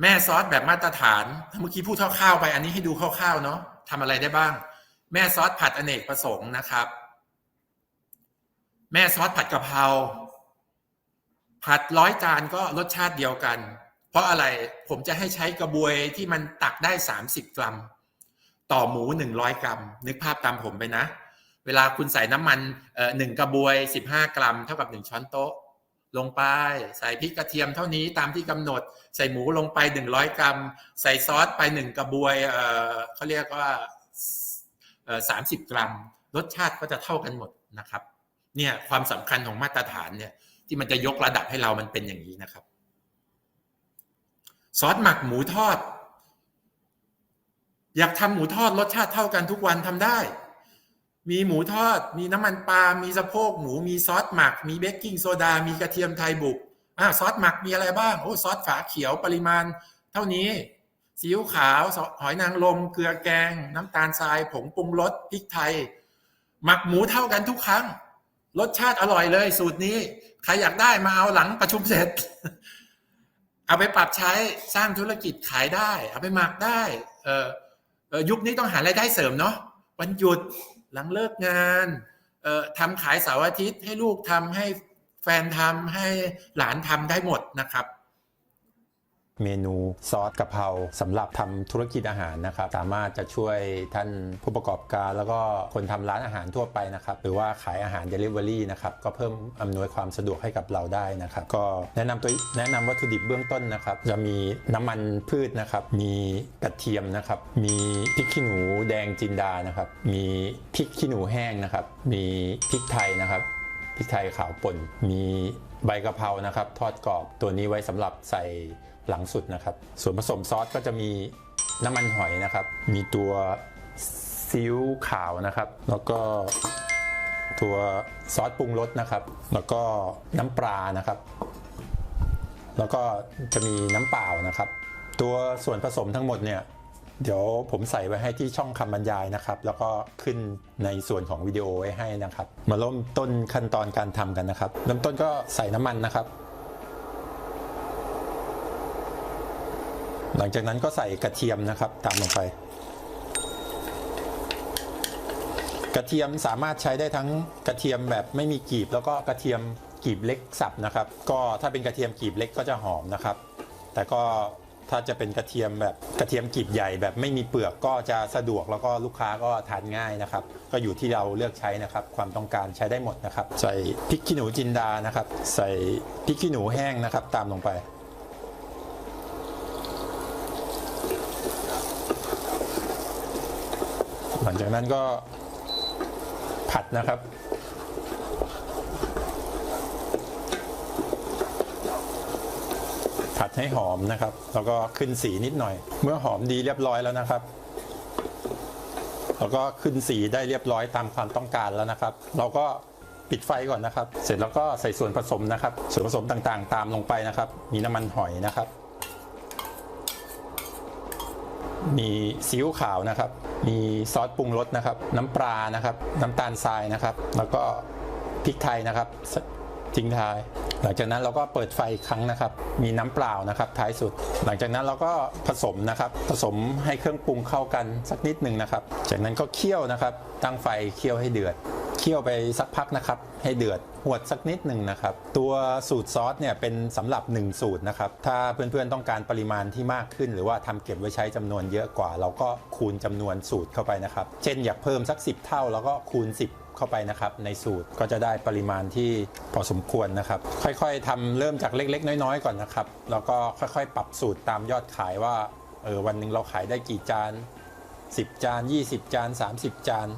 แม่ซอสแบบมาตรฐาน เมื่อกี้พูดคร่าวๆไปอันนี้ให้ดูคร่าวๆเนาะทำอะไรได้บ้าง แม่ซอสผัดอเนกประสงค์นะครับ แม่ซอสผัดกะเพราผัดร้อยจานก็รสชาติเดียวกัน เพราะอะไรผมจะให้ใช้กระบวยที่มันตักได้ 30 กรัม ต่อหมู 100 กรัม นึกภาพตามผมไปนะ เวลาคุณใส่น้ำมันหนึ่งกระบวย 15 กรัม เท่ากับ 1 ช้อนโต๊ะ ลงไป ใส่พริกกระเทียมเท่านี้ตามที่กำหนด ใส่หมูลงไป 100 กรัม ใส่ซอสไป 1 กระบวยเอ่อเขาเรียกว่าเอ่อ30กรัม รสชาติก็จะเท่ากันหมดนะครับเนี่ยความสำคัญของมาตรฐานเนี่ยที่มันจะยกระดับให้เรามันเป็นอย่างนี้นะครับซอสหมักหมูทอด อยากทำหมูทอดรสชาติเท่ากันทุกวันทำได้ มีหมูทอด มีน้ำมันปลา มีสะโพกหมู มีซอสหมัก มีเบกกิ้งโซดา มีกระเทียมไทยบุกอ่าซอสหมักมีอะไรบ้าง โอ้ซอสฝาเขียวปริมาณ เท่านี้ซีอิ๊วขาว หอยนางรม เกลือแกง น้ำตาลทราย ผงปรุงรส พริกไทย หมักหมูเท่ากันทุกครั้ง รสชาติอร่อยเลย สูตรนี้ ใครอยากได้มาเอาหลังประชุมเสร็จ เอาไปปรับใช้สร้างธุรกิจขายได้ เอาไปหมักได้ เออเออยุคนี้ต้องหารายได้เสริมเนาะ วันหยุด หลังเลิกงานเอ่อทำขายเสาร์อาทิตย์ให้ลูกทำให้แฟนทำให้หลานทำได้หมดนะครับ เมนูซอสกะเพราสำหรับทำธุรกิจอาหารนะครับ สามารถจะช่วยท่านผู้ประกอบการ แล้วก็คนทำร้านอาหารทั่วไปนะครับ หรือว่าขายอาหาร Delivery นะครับ ก็เพิ่มอำนวยความสะดวกให้กับเราได้นะครับ ก็แนะนำตัวแนะนำวัตถุดิบเบื้องต้นนะครับ จะมีน้ำมันพืชนะครับ มีกระเทียมนะครับ มีพริกขี้หนูแดงจินดานะครับ มีพริกขี้หนูแห้งนะครับ มีพริกไทยนะครับพริกไทยขาวป่น มีใบกะเพรานะครับ ทอดกรอบตัวนี้ไว้สำหรับใส่ หลังสุดนะครับ ส่วนผสมซอสก็จะมีน้ำมันหอยนะครับ มีตัวซีอิ๊วขาวนะครับ แล้วก็ตัวซอสปรุงรสนะครับ แล้วก็น้ำปลานะครับ แล้วก็จะมีน้ำเปล่านะครับ ตัวส่วนผสมทั้งหมดเนี่ยเดี๋ยวผมใส่ไว้ให้ที่ช่องคำบรรยายนะครับ แล้วก็ขึ้นในส่วนของวิดีโอไว้ให้นะครับ มาเริ่มต้นขั้นตอนการทำกันนะครับเริ่มต้นก็ใส่น้ำมันนะครับ หลังจากนั้นก็ใส่กระเทียมนะครับ ตามลงไป กระเทียมสามารถใช้ได้ทั้งกระเทียมแบบไม่มีกลีบ แล้วก็กระเทียมกลีบเล็กสับนะครับ ก็ถ้าเป็นกระเทียมกลีบเล็กก็จะหอมนะครับ แต่ก็ถ้าจะเป็นกระเทียมแบบกระเทียมกลีบใหญ่แบบไม่มีเปลือกก็จะสะดวกแล้วก็ลูกค้าก็ทานง่ายนะครับ ก็อยู่ที่เราเลือกใช้นะครับ ความต้องการใช้ได้หมดนะครับ ใส่พริกขี้หนูจินดานะครับ ใส่พริกขี้หนูแห้งนะครับ ตามลงไป หลังจากนั้นก็ผัดนะครับ ผัดให้หอมนะครับ แล้วก็ขึ้นสีนิดหน่อย เมื่อหอมดีเรียบร้อยแล้วนะครับ แล้วก็ขึ้นสีได้เรียบร้อยตามความต้องการแล้วนะครับ เราก็ปิดไฟก่อนนะครับ เสร็จแล้วก็ใส่ส่วนผสมนะครับ ส่วนผสมต่างๆ ตามลงไปนะครับ มีน้ำมันหอยนะครับ มีซีอิ๊วขาวนะครับ มีซอสปรุงรสนะครับ น้ำปลานะครับ น้ำตาลทรายนะครับ แล้วก็พริกไทยนะครับสทิ้งท้าย หลังจากนั้นเราก็เปิดไฟอีกครั้งนะครับ มีน้ำเปล่านะครับ ท้ายสุด หลังจากนั้นเราก็ผสมนะครับ ผสมให้เครื่องปรุงเข้ากันสักนิดหนึ่งนะครับ จากนั้นก็เคี่ยวนะครับ ตั้งไฟเคี่ยวให้เดือด เคี่ยวไปสักพักนะครับ ให้เดือดหวดสักนิดหนึ่งนะครับ ตัวสูตรซอสเนี่ยเป็นสำหรับ 1 สูตรนะครับ ถ้าเพื่อนๆต้องการปริมาณที่มากขึ้น หรือว่าทำเก็บไว้ใช้จำนวนเยอะกว่า เราก็คูณจำนวนสูตรเข้าไปนะครับ เช่นอยากเพิ่มสัก 10 เท่า แล้วก็คูณ 10เข้าไปนะครับในสูตรก็จะได้ปริมาณที่พอสมควรนะครับ ค่อยๆทำเริ่มจากเล็ก ๆ น้อยๆ ก่อนนะครับ แล้วก็ค่อยๆ ปรับสูตรตามยอดขายว่าเออวันหนึ่งเราขายได้กี่จาน10 จาน 20 จาน 30 จาน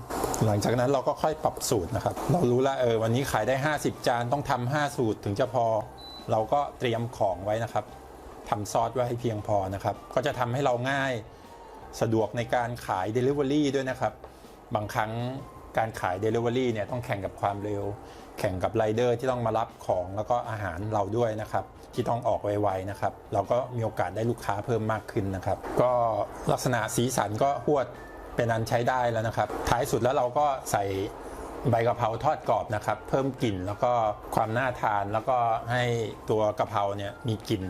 หลังจากนั้นเราก็ค่อยปรับสูตรนะครับ เรารู้แล้วเออวันนี้ขายได้ 50 จานต้องทำ5สูตรถึงจะพอ เราก็เตรียมของไว้นะครับทำซอสไว้ให้เพียงพอนะครับ ก็จะทำให้เราง่ายสะดวกในการขาย Delivery ด้วยนะครับ บางครั้งการขาย Delivery เนี่ยต้องแข่งกับความเร็ว แข่งกับไรเดอร์ที่ต้องมารับของแล้วก็อาหารเราด้วยนะครับ ที่ต้องออกไวๆนะครับ เราก็มีโอกาสได้ลูกค้าเพิ่มมากขึ้นนะครับ ก็ลักษณะสีสันก็หวด เป็นอันใช้ได้แล้วนะครับ ท้ายสุดแล้วเราก็ใส่ใบกะเพราทอดกรอบนะครับ เพิ่มกลิ่นแล้วก็ความน่าทานแล้วก็ให้ตัวกะเพราเนี่ยมีกลิ่น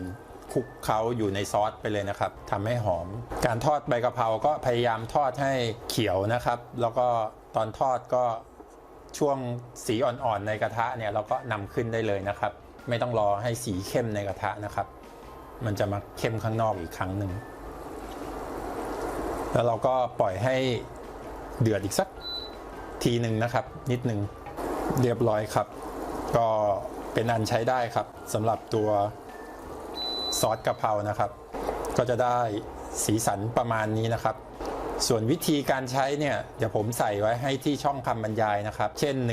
คลุกเคล้าอยู่ในซอสไปเลยนะครับทำให้หอม การทอดใบกะเพราก็พยายามทอดให้เขียวนะครับ แล้วก็ตอนทอดก็ช่วงสีอ่อนๆในกระทะเนี่ยเราก็นำขึ้นได้เลยนะครับ ไม่ต้องรอให้สีเข้มในกระทะนะครับ มันจะมาเข้มข้างนอกอีกครั้งหนึ่ง แล้วเราก็ปล่อยให้เดือดอีกสักทีหนึ่งนะครับ นิดหนึ่งเรียบร้อยครับ ก็เป็นอันใช้ได้ครับสำหรับตัวซอสกะเพรานะครับ ก็จะได้สีสันประมาณนี้นะครับ ส่วนวิธีการใช้เนี่ยเดี๋ยวผมใส่ไว้ให้ที่ช่องคำบรรยายนะครับ เช่น1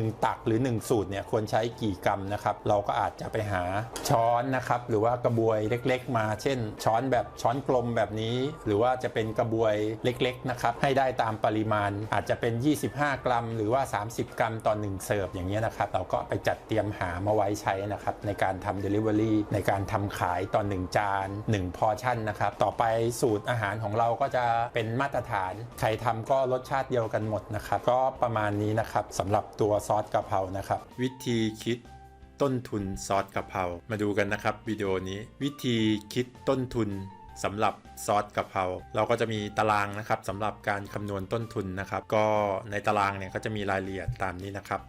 1 1ตักหรือ 1 สูตรเนี่ยควรใช้กี่กรัมนะครับ เราก็อาจจะไปหาช้อนนะครับ หรือว่ากระบวยเล็กๆ มา เช่น ช้อนแบบช้อนกลมแบบนี้ หรือว่าจะเป็นกระบวยเล็กๆนะครับให้ได้ตามปริมาณอาจจะเป็น 25 กรัม หรือว่า 30 กรัมต่อ1เสิร์ฟอย่างเงี้ยนะครับเราก็ไปจัดเตรียมหามาไว้ใช้นะครับในการทำ Delivery ในการทำขายต่อ1จาน1พอชั่นนะครับต่อไปสูตรอาหารของเราก็จะเป็นมาตรฐาน ใครทำก็รสชาติเดียวกันหมดนะครับ ก็ประมาณนี้นะครับสำหรับตัวซอสกะเพรานะครับ วิธีคิดต้นทุนซอสกะเพรามาดูกันนะครับวิดีโอนี้วิธีคิดต้นทุนสำหรับซอสกะเพราเราก็จะมีตารางนะครับสำหรับการคำนวณต้นทุนนะครับ ก็ในตารางเนี่ยก็จะมีรายละเอียดตามนี้นะครับ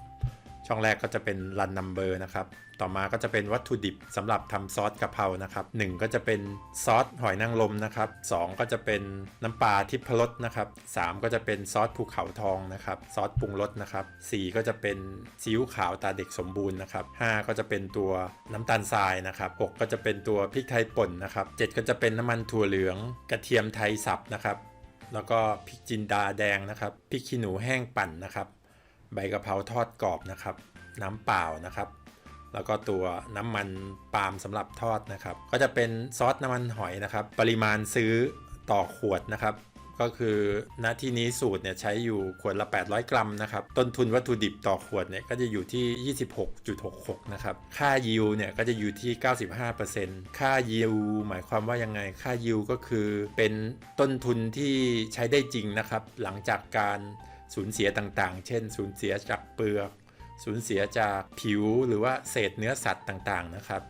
ช่องแรกก็จะเป็น run number นะครับ ต่อมาก็จะเป็นวัตถุดิบสำหรับทำซอสกะเพรานะครับหนึ่งก็จะเป็นซอสหอยนางรมนะครับสองก็จะเป็นน้ำปลาทิพรสนะครับสามก็จะเป็นซอสภูเขาทองนะครับซอสปรุงรสนะครับสี่ก็จะเป็นซีอิ๊วขาวตาเด็กสมบูรณ์นะครับห้าก็จะเป็นตัวน้ำตาลทรายนะครับหกก็จะเป็นตัวพริกไทยป่นนะครับเจ็ดก็จะเป็นน้ำมันถั่วเหลืองกระเทียมไทยสับนะครับแล้วก็พริกจินดาแดงนะครับพริกขี้หนูแห้งปั่นนะครับ ใบกะเพราทอดกรอบนะครับ น้ำเปล่านะครับ แล้วก็ตัวน้ำมันปาล์มสำหรับทอดนะครับ ก็จะเป็นซอสน้ำมันหอยนะครับ ปริมาณซื้อต่อขวดนะครับ ก็คือณที่นี้สูตรเนี่ยใช้อยู่ขวดละ 800 กรัมนะครับ ต้นทุนวัตถุดิบต่อขวดเนี่ยก็จะอยู่ที่ 26.66 นะครับ ค่ายิวเนี่ยก็จะอยู่ที่ 95%ค่ายิวหมายความว่ายังไง ค่ายิวก็คือเป็นต้นทุนที่ใช้ได้จริงนะครับ หลังจากการ สูญเสียต่างๆ เช่น สูญเสียจากเปลือก สูญเสียจากผิวหรือว่าเศษเนื้อสัตว์ต่างๆนะครับ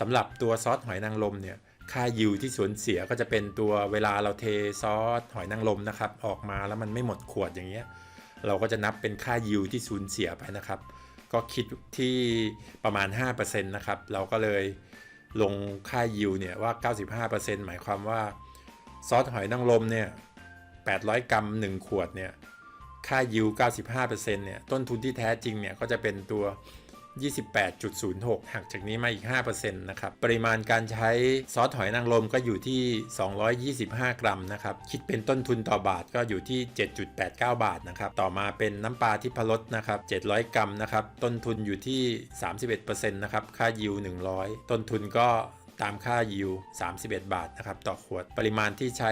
สำหรับตัวซอสหอยนางรมเนี่ยค่ายิวที่สูญเสียก็จะเป็นตัวเวลาเราเทซอสหอยนางรมนะครับออกมาแล้วมันไม่หมดขวดอย่างเงี้ยเราก็จะนับเป็นค่ายิวที่สูญเสียไปนะครับ ก็คิดที่ประมาณ 5%นะครับเราก็เลยลงค่ายิวเนี่ยว่า 95%หมายความว่าซอสหอยนางรมเนี่ย800 กรัม 1 ขวดเนี่ย ค่ายิว 95%เนี่ยต้นทุนที่แท้จริงเนี่ยก็จะเป็นตัว 28.06 หักจากนี้มาอีก 5%นะครับ ปริมาณการใช้ซอสหอยนางรมก็อยู่ที่ 225 กรัมนะครับ คิดเป็นต้นทุนต่อบาทก็อยู่ที่ 7.89 บาทนะครับ ต่อมาเป็นน้ำปลาที่พรสนะครับ 700 กรัมนะครับ ต้นทุนอยู่ที่ 31%นะครับ ค่ายิว 100 ต้นทุนก็ ตามค่ายิว 31 บาทนะครับต่อขวด ปริมาณที่ใช้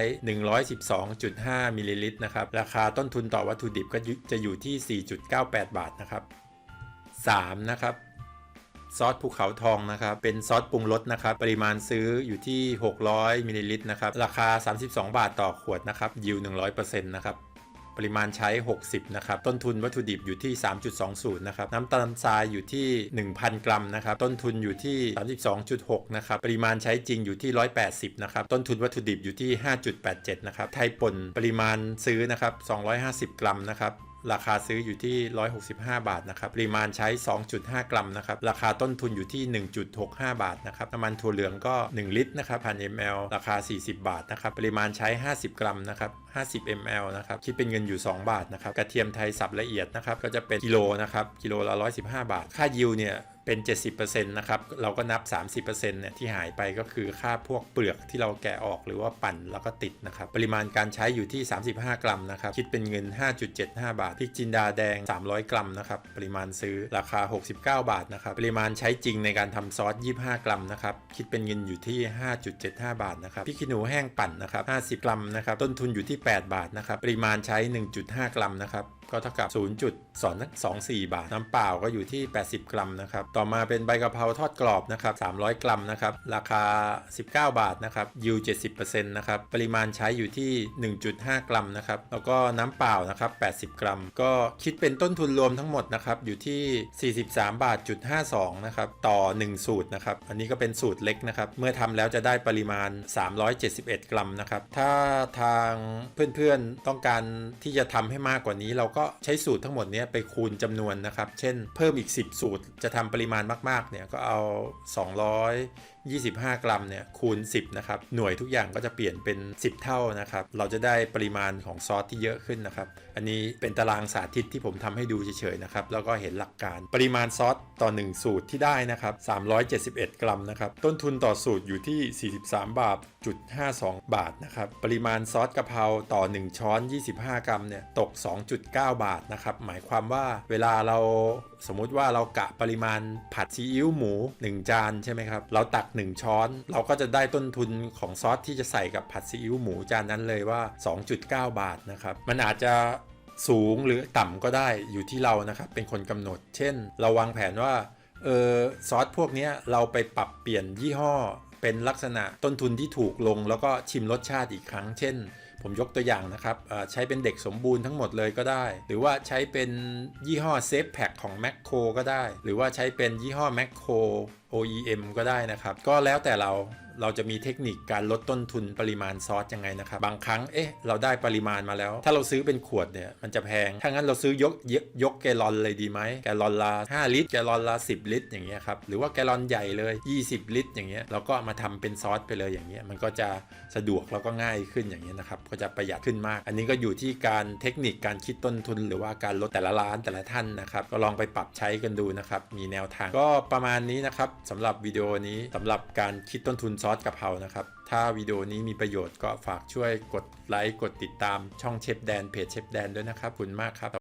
112.5มิลลิลิตรนะครับราคาต้นทุนต่อวัตถุดิบก็จะอยู่ที่ 4.98 บาทนะครับ 3 นะครับซอสภูเขาทองนะครับ เป็นซอสปรุงรสนะครับ ปริมาณซื้ออยู่ที่ 600มิลลิลิตรนะครับ ราคา 32 บาทต่อขวดนะครับ ยิว 100%นะครับ ปริมาณใช้ 60 นะครับ ต้นทุนวัตถุดิบอยู่ที่ 3.20 นะครับ น้ำตาลทรายอยู่ที่ 1,000 กรัมนะครับ ต้นทุนอยู่ที่ 32.6 นะครับ ปริมาณใช้จริงอยู่ที่ 180 นะครับ ต้นทุนวัตถุดิบอยู่ที่ 5.87 นะครับ ไทยป่นปริมาณซื้อนะครับ 250 กรัมนะครับราคาซื้ออยู่ที่ 165 บาทนะครับ ปริมาณใช้ 2.5 กรัมนะครับ ราคาต้นทุนอยู่ที่ 1.65 บาทนะครับ น้ำมันถั่วเหลืองก็ 1 ลิตรนะครับพัน ml ราคา 40 บาทนะครับ ปริมาณใช้ 50 กรัมนะครับ 50 ml นะครับคิดเป็นเงินอยู่ 2 บาทนะครับกระเทียมไทยสับละเอียดนะครับก็จะเป็นกิโลนะครับกิโลละ115 บาท ค่ายิวเนี่ยเป็น 70%นะครับ เราก็นับ 30%เนี่ยที่หายไปก็คือค่าพวกเปลือกที่เราแกะออกหรือว่าปั่นแล้วก็ติดนะครับ ปริมาณการใช้อยู่ที่ 35 กรัมนะครับ คิดเป็นเงิน 5.75 บาท พริกจินดาแดง 300 กรัมนะครับ ปริมาณซื้อราคา 69 บาทนะครับ ปริมาณใช้จริงในการทำซอส 25 กรัมนะครับ คิดเป็นเงินอยู่ที่ 5.75 บาทนะครับ พริกขี้หนูแห้งปั่นนะครับ 50 กรัมนะครับ ต้นทุนอยู่ที่8 บาทนะครับ ปริมาณใช้ 1.5 กรัมนะครับ ก็เท่ากับ 0.24 บาท น้ำเปล่าก็อยู่ที่ 80 กรัมนะครับ ต่อมาเป็นใบกะเพราทอดกรอบนะครับ 300 กรัมนะครับ ราคา 19 บาทนะครับยิว70%นะครับ ปริมาณใช้อยู่ที่ 1.5 กรัมนะครับ แล้วก็น้ำเปล่านะครับ 80 กรัม ก็คิดเป็นต้นทุนรวมทั้งหมดนะครับอยู่ที่ 43 บาทจุด52นะครับต่อ 1 สูตรนะครับ อันนี้ก็เป็นสูตรเล็กนะครับ เมื่อทำแล้วจะได้ปริมาณ 371 กรัมนะครับ ถ้าทางเพื่อนๆต้องการที่จะทำให้มากกว่านี้เราก็ใช้สูตรทั้งหมดนี้ไปคูณจำนวนนะครับ เช่นเพิ่มอีก 10 สูตรจะทำปริมาณมากๆเนี่ยก็เอา 25 กรัมเนี่ยคูณ 10 นะครับ หน่วยทุกอย่างก็จะเปลี่ยนเป็น 10 เท่านะครับ เราจะได้ปริมาณของซอสที่เยอะขึ้นนะครับ อันนี้เป็นตารางสาธิตที่ผมทำให้ดูเฉยๆนะครับ แล้วก็เห็นหลักการปริมาณซอสต่อ 1 สูตรที่ได้นะครับ 371 กรัมนะครับ ต้นทุนต่อสูตรอยู่ที่ 43 บาทจุด52 บาทนะครับ ปริมาณซอสกะเพราต่อ 1 ช้อน 25 กรัมเนี่ยตก 2.9 บาทนะครับ หมายความว่าเวลาเราสมมุติว่าเรากะปริมาณผัดซีอิ๊วหมู 1 จานใช่ไหมครับ เราตัก 1 ช้อน เราก็จะได้ต้นทุนของซอสที่จะใส่กับผัดซีอิ๊วหมูจานนั้นเลยว่า 2.9 บาทนะครับ มันอาจจะสูงหรือต่ำก็ได้อยู่ที่เรานะครับ เป็นคนกำหนด เช่น เราวางแผนว่าเออซอสพวกนี้เราไปปรับเปลี่ยนยี่ห้อ เป็นลักษณะต้นทุนที่ถูกลง แล้วก็ชิมรสชาติอีกครั้ง เช่น ผมยกตัวอย่างนะครับใช้เป็นเด็กสมบูรณ์ทั้งหมดเลยก็ได้ หรือว่าใช้เป็นยี่ห้อเซฟแพ็ของ m ม c โคก็ได้ หรือว่าใช้เป็นยี่ห้อ m ม c โค OEM ก็ได้นะครับ ก็แล้วแต่เรา เราจะมีเทคนิคการลดต้นทุนปริมาณซอสยังไงนะครับ บางครั้งเอ๊ะเราได้ปริมาณมาแล้ว ถ้าเราซื้อเป็นขวดเนี่ยมันจะแพง ถ้างั้นเราซื้อยกยกยกแกลลอนเลยดีไหมแกลลอนละ5ลิตรแกลลอนละ10 ลิตรอย่างเงี้ยครับหรือว่าแกลลอนใหญ่เลย 20 ลิตร อย่างเงี้ยเราก็มาทำเป็นซอสไปเลยอย่างเงี้ยมันก็จะสะดวกแล้วก็ง่ายขึ้นอย่างเงี้ยนะครับก็จะประหยัดขึ้นมาก อันนี้ก็อยู่ที่การเทคนิคการคิดต้นทุน หรือว่าการลดแต่ละร้านแต่ละท่านนะครับก็ลองไปปรับใช้กันดูนะครับมีแนวทางก็ประมาณนี้นะครับสำหรับวิดีโอนี้สำหรับการคิดต้นทุนซอสกะเพรานะครับ ถ้าวิดีโอนี้มีประโยชน์ก็ฝากช่วยกดไลค์ กดติดตามช่องเชฟแดนเพจเชฟแดนด้วยนะครับขอบคุณมากครับ